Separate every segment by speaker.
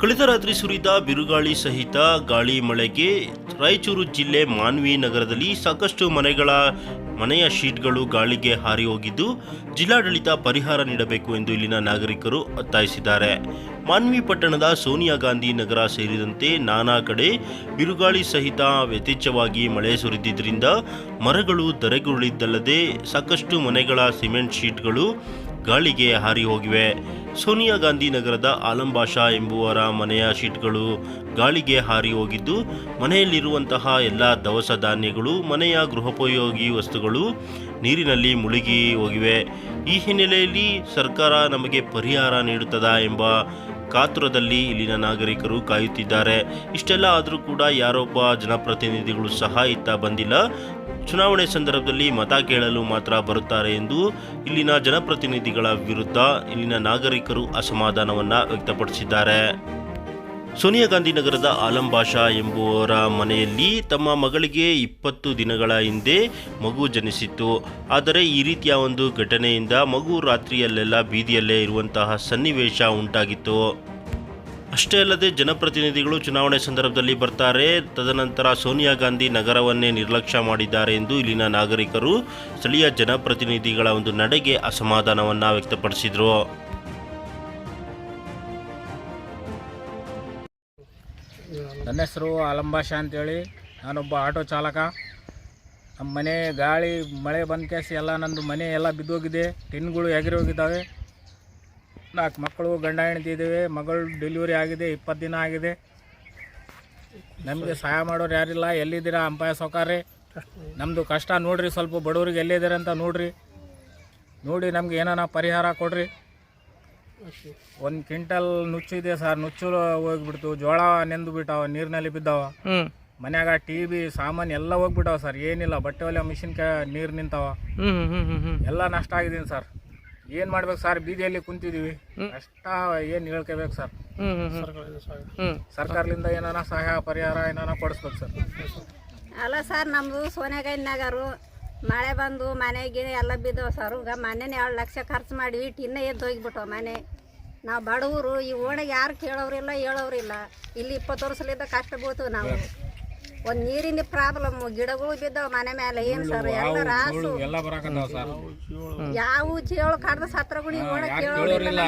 Speaker 1: ಕಳೆದ ರಾತ್ರಿ ಸುರಿದ ಬಿರುಗಾಳಿ ಸಹಿತ ಗಾಳಿ ಮಳೆಗೆ ರಾಯಚೂರು ಜಿಲ್ಲೆ ಮಾನ್ವಿ ನಗರದಲ್ಲಿ ಸಾಕಷ್ಟು ಮನೆಗಳ ಮನೆಯ ಶೀಟ್ಗಳು ಗಾಳಿಗೆ ಹಾರಿ ಹೋಗಿದ್ದು ಜಿಲ್ಲಾಡಳಿತ ಪರಿಹಾರ ನೀಡಬೇಕು ಎಂದು ಇಲ್ಲಿನ ನಾಗರಿಕರು ಒತ್ತಾಯಿಸಿದ್ದಾರೆ. ಮಾನ್ವಿ ಪಟ್ಟಣದ ಸೋನಿಯಾ ಗಾಂಧಿ ನಗರ ಸೇರಿದಂತೆ ನಾನಾ ಕಡೆ ಬಿರುಗಾಳಿ ಸಹಿತ ವ್ಯಥೇಚ್ಛವಾಗಿ ಮಳೆ ಸುರಿದಿದ್ದರಿಂದ ಮರಗಳು ಧರೆಗುರುಳಿದ್ದಲ್ಲದೆ ಸಾಕಷ್ಟು ಮನೆಗಳ ಸಿಮೆಂಟ್ ಶೀಟ್ಗಳು ಗಾಳಿಗೆ ಹಾರಿ ಹೋಗಿವೆ. ಸೋನಿಯಾ ಗಾಂಧಿ ನಗರದ ಆಲಂಬಾಷಾ ಎಂಬುವರ ಮನೆಯ ಶೀಟ್ಗಳು ಗಾಳಿಗೆ ಹಾರಿ ಹೋಗಿದ್ದು, ಮನೆಯಲ್ಲಿರುವಂತಹ ಎಲ್ಲ ದವಸ ಧಾನ್ಯಗಳು, ಮನೆಯ ಗೃಹೋಪಯೋಗಿ ವಸ್ತುಗಳು ನೀರಿನಲ್ಲಿ ಮುಳುಗಿ ಹೋಗಿವೆ. ಈ ಹಿನ್ನೆಲೆಯಲ್ಲಿ ಸರ್ಕಾರ ನಮಗೆ ಪರಿಹಾರ ನೀಡುತ್ತದಾ ಎಂಬ ಕಾತುರದಲ್ಲಿ ಇಲ್ಲಿನ ನಾಗರಿಕರು ಕಾಯುತ್ತಿದ್ದಾರೆ. ಇಷ್ಟೆಲ್ಲ ಆದರೂ ಕೂಡ ಯಾರೊಬ್ಬ ಜನಪ್ರತಿನಿಧಿಗಳು ಸಹ ಇತ್ತ ಬಂದಿಲ್ಲ. ಚುನಾವಣೆ ಸಂದರ್ಭದಲ್ಲಿ ಮತ ಕೇಳಲು ಮಾತ್ರ ಬರುತ್ತಾರೆ ಎಂದು ಇಲ್ಲಿನ ಜನಪ್ರತಿನಿಧಿಗಳ ವಿರುದ್ಧ ಇಲ್ಲಿನ ನಾಗರಿಕರು ಅಸಮಾಧಾನವನ್ನ ವ್ಯಕ್ತಪಡಿಸಿದ್ದಾರೆ. ಸೋನಿಯಾ ಗಾಂಧಿ ನಗರದ ಆಲಂ ಬಾಷಾ ಎಂಬುವರ ಮನೆಯಲ್ಲಿ ತಮ್ಮ ಮಗಳಿಗೆ ಇಪ್ಪತ್ತು ದಿನಗಳ ಹಿಂದೆ ಮಗು ಜನಿಸಿತ್ತು. ಆದರೆ ಈ ರೀತಿಯ ಒಂದು ಘಟನೆಯಿಂದ ಮಗು ರಾತ್ರಿಯಲ್ಲೆಲ್ಲ ಬೀದಿಯಲ್ಲೇ ಇರುವಂತಹ ಸನ್ನಿವೇಶ ಉಂಟಾಗಿತ್ತು. ಅಷ್ಟೇ ಅಲ್ಲದೆ ಜನಪ್ರತಿನಿಧಿಗಳು ಚುನಾವಣೆ ಸಂದರ್ಭದಲ್ಲಿ ಬರ್ತಾರೆ. ತದನಂತರ ಸೋನಿಯಾ ಗಾಂಧಿ ನಗರವನ್ನೇ ನಿರ್ಲಕ್ಷ್ಯ ಮಾಡಿದ್ದಾರೆ ಎಂದು ಇಲ್ಲಿನ ನಾಗರಿಕರು ಸ್ಥಳೀಯ ಜನಪ್ರತಿನಿಧಿಗಳ ಒಂದು ನಡೆಗೆ ಅಸಮಾಧಾನವನ್ನು ವ್ಯಕ್ತಪಡಿಸಿದರು.
Speaker 2: ನನ್ನ ಹೆಸರು ಆಲಂಬಾಷ ಅಂತೇಳಿ. ನಾನೊಬ್ಬ ಆಟೋ ಚಾಲಕ. ನಮ್ಮ ಮನೆ ಗಾಳಿ, ಮಳೆ ಬಂದ ಕೇಸಿ ಎಲ್ಲ, ನಂದು ಮನೆ ಎಲ್ಲ ಬಿದ್ದೋಗಿದೆ. ಟಿನ್ಗಳು ಎಗರಿ ಹೋಗಿದ್ದಾವೆ. ನಾಲ್ಕು ಮಕ್ಕಳು ಗಂಡ ಹೆಂಡತಿ ಇದ್ದೇವೆ. ಮಗಳು ಡೆಲಿವರಿ ಆಗಿದೆ ಇಪ್ಪತ್ತು ದಿನ ಆಗಿದೆ. ನಮಗೆ ಸಹಾಯ ಮಾಡೋರು ಯಾರಿಲ್ಲ. ಎಲ್ಲಿದ್ದೀರಾ ಅಂಪಾಯ ಸೌಕಾರ್ರಿ ನಮ್ಮದು ಕಷ್ಟ ನೋಡ್ರಿ ಸ್ವಲ್ಪ ಬಡವ್ರಿಗೆ ಎಲ್ಲಿದ್ದೀರ ಅಂತ ನೋಡ್ರಿ. ನೋಡಿ ನಮ್ಗೆ ಏನಾನ ಪರಿಹಾರ ಕೊಡ್ರಿ. ಒಂದು ಕ್ವಿಂಟಲ್ ನುಚ್ಚು ಇದೆ ಸರ್. ನುಚ್ಚು ಹೋಗ್ಬಿಡ್ತು. ಜೋಳ ನೆಂದು ಬಿಟ್ಟಾವ ನೀರಿನಲ್ಲಿ ಬಿದ್ದಾವ. ಮನ್ಯಾಗ ಟಿ ವಿ ಸಾಮಾನು ಎಲ್ಲ ಹೋಗ್ಬಿಟ್ಟಾವ ಸರ್. ಏನಿಲ್ಲ ಬಟ್ಟೆ ಒಲೆ ಮಿಷಿನ್ ಕ ನೀರು ನಿಂತಾವ. ಎಲ್ಲ ನಷ್ಟ ಆಗಿದ್ದೀನಿ ಸರ್. ಏನು ಮಾಡ್ಬೇಕು ಸರ್? ಬೀದಿಯಲ್ಲಿ ಕುಂತಿದೀವಿ. ಅಷ್ಟ ಏನು ಹೇಳ್ಕೋಬೇಕು ಸರ್? ಸರ್ಕಾರದಿಂದ ಏನಾರ ಸಹಾಯ ಪರಿಹಾರ ಏನಾರ ಕೊಡಿಸ್ಬೇಕು ಸರ್?
Speaker 3: ಅಲ್ಲ ಸರ್ ನಮ್ಮದು ಸೋನೆಗೈನ್ಯಾಗರು ಮಳೆ ಬಂದು ಮನೆಗೆ ಎಲ್ಲ ಬಿದ್ದವು ಸರ್. ಈಗ ಮನೆನೇ ಎರಡು ಲಕ್ಷ ಖರ್ಚು ಮಾಡಿ ಇಟ್ಟು ಇನ್ನೂ ಎದ್ದು ಹೋಗಿಬಿಟ್ಟವು ಮನೆ. ನಾವು ಬಡವರು ಈ ಓಣೆಗೆ ಯಾರು ಕೇಳೋರಿಲ್ಲ ಹೇಳೋರಿಲ್ಲ ಇಲ್ಲಿ ಇಪ್ಪತ್ತು ವರ್ಷಲಿಂದ ಕಷ್ಟ ಬೀಳ್ತೀವಿ ನಾವು. ಒಂದು ನೀರಿನ ಪ್ರಾಬ್ಲಮ್ ಗಿಡಗಳು ಬಿದ್ದಾವ ಮನೆ ಮೇಲೆ ಏನು ಸರ್ ಎಲ್ಲ ರಾಸು
Speaker 2: ಎಲ್ಲ ಬರಾಕತ್ತಾವ ಸರ್.
Speaker 3: ಯಾವ ಚೇಳು ಕಡ್ದ ಸತ್ರ ಗುಡಿ
Speaker 2: ಕೇಳೋರಿಲ್ಲ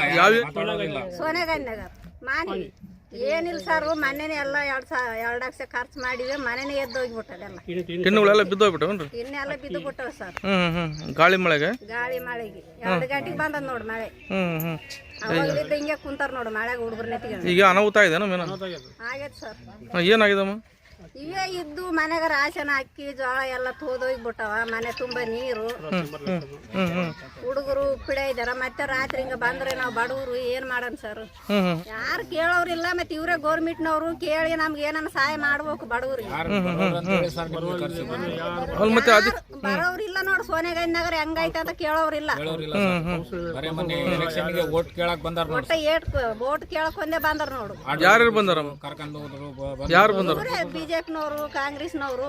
Speaker 3: ಮಾನಿ. ಏನಿಲ್ಲ ಸರ್ ಮನೇನೆ ಎಲ್ಲ ಎರಡ್ ಸಾವಿರ ಎರಡು ಲಕ್ಷ ಖರ್ಚು ಮಾಡಿವಿ ಮನೇನೆ ಎದ್ದು
Speaker 4: ಬಿದ್ದೋಗ್ಬಿಟ್ಟು ಬಿದ್ದೋಗ್ಬಿಟ್ಟವನ್ರಿ?
Speaker 3: ಇನ್ನೆಲ್ಲ ಬಿದ್ದು ಬಿಟ್ಟವ ಸರ್
Speaker 4: ಗಾಳಿ ಮಳೆಗೆ?
Speaker 3: ಗಾಳಿ ಮಳೆಗೆ. ಎರಡು ಗಂಟೆಗೆ ಬಂದದ ನೋಡ್ ಮಳೆ. ಅವಾಗಲಿದ್ದ ಹಿಂಗೆ ಕುಂತಾರ ನೋಡು ಮಳೆಗೆ ಹುಡುಗರು ನೆತ್ತಿಗೆ
Speaker 4: ಈಗ ಅನಾಹುತ ಇದೆ ಮೇನ?
Speaker 3: ಆಗೈತೆ ಸರ್.
Speaker 4: ಏನಾಗಿದಮ್ಮ
Speaker 3: ಇವೇ ಇದ್ದು ಮನೆಗ ರಾಶನ ಅಕ್ಕಿ ಜೋಳ ಎಲ್ಲ ತೋದೋಗ್ಬಿಟ್ಟವ ಮನೆ ತುಂಬಾ ನೀರು. ಹುಡುಗರು ಉಪ್ಪಿಡ ಇದಾರ ಮತ್ತೆ ರಾತ್ರಿ ಹಿಂಗ ಬಂದ್ರೆ ನಾವು ಬಡವರು ಏನ್ ಮಾಡೋಣ ಸರ್? ಯಾರು ಕೇಳೋರಿಲ್ಲ ಮತ್ತೆ ಇವರೇ ಗೌರ್ಮೆಂಟ್ನವರು ಕೇಳಿ ನಮ್ಗೆ ಏನನ್ನ ಸಹಾಯ ಮಾಡ್ಬೇಕು ಬಡವ್ರಿಗೆ. ಬರೋರಿಲ್ಲ ನೋಡಿ ಸೋನೆಗೈನಗರ ಹೆಂಗೈತೆ ಅಂತ ಕೇಳೋರಿಲ್ಲ
Speaker 2: ಬರೀ ಮೊನ್ನೆ ಎಲೆಕ್ಷನ್ಗೆ ಓಟ್ ಕೇಳಕ್ ಬಂದಾರ
Speaker 3: ಒಟ್ಟ ಏಟ್ ಬೋಟ್ ಕೇಳಕ್ ಒಂದೇ ಬಂದಾರ ನೋಡು.
Speaker 4: ಯಾರು ಬಂದಾರ?
Speaker 3: ಇವರೇ ಬಿಜೆಪಿನವರು ಕಾಂಗ್ರೆಸ್ನವರು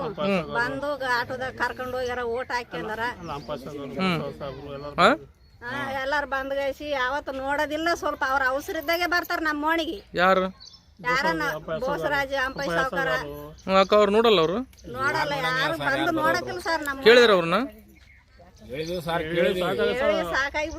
Speaker 3: ಬಂದು ಆಟೋದಾಗ ಕರ್ಕೊಂಡು ಹೋಗ್ಯಾರ ಓಟ್ ಹಾಕ್ಯಂದಾರ. ಎಲ್ಲಾರು ಬಂದ್. ಗೈಸಿ ಯಾವತ್ತು ನೋಡೋದಿಲ್ಲ ಸ್ವಲ್ಪ ಅವ್ರ ಅವಸರ ಇದ್ದಾಗೆ ಬರ್ತಾರ ನಮ್ಮ ಮೋಣಿಗೆ.
Speaker 4: ಯಾರು?
Speaker 3: ಯಾರನ್ನ? ಬೋಸರಾಜ ಅಂಪೈ ಸಾವ್ಕಾರ.
Speaker 4: ಅಕ್ಕ ಅವ್ರು ನೋಡಲ್ಲ ಅವರು?
Speaker 3: ನೋಡಲ್ಲ ಯಾರು ಬಂದು ನೋಡಕ್ಕಿಲ್ಲ ಸರ್ ನಮ್ಮ
Speaker 4: ಕೇಳಿದ್ರ ಅವ್ರನ್ನ?
Speaker 3: ಸಾಕಾಗಿ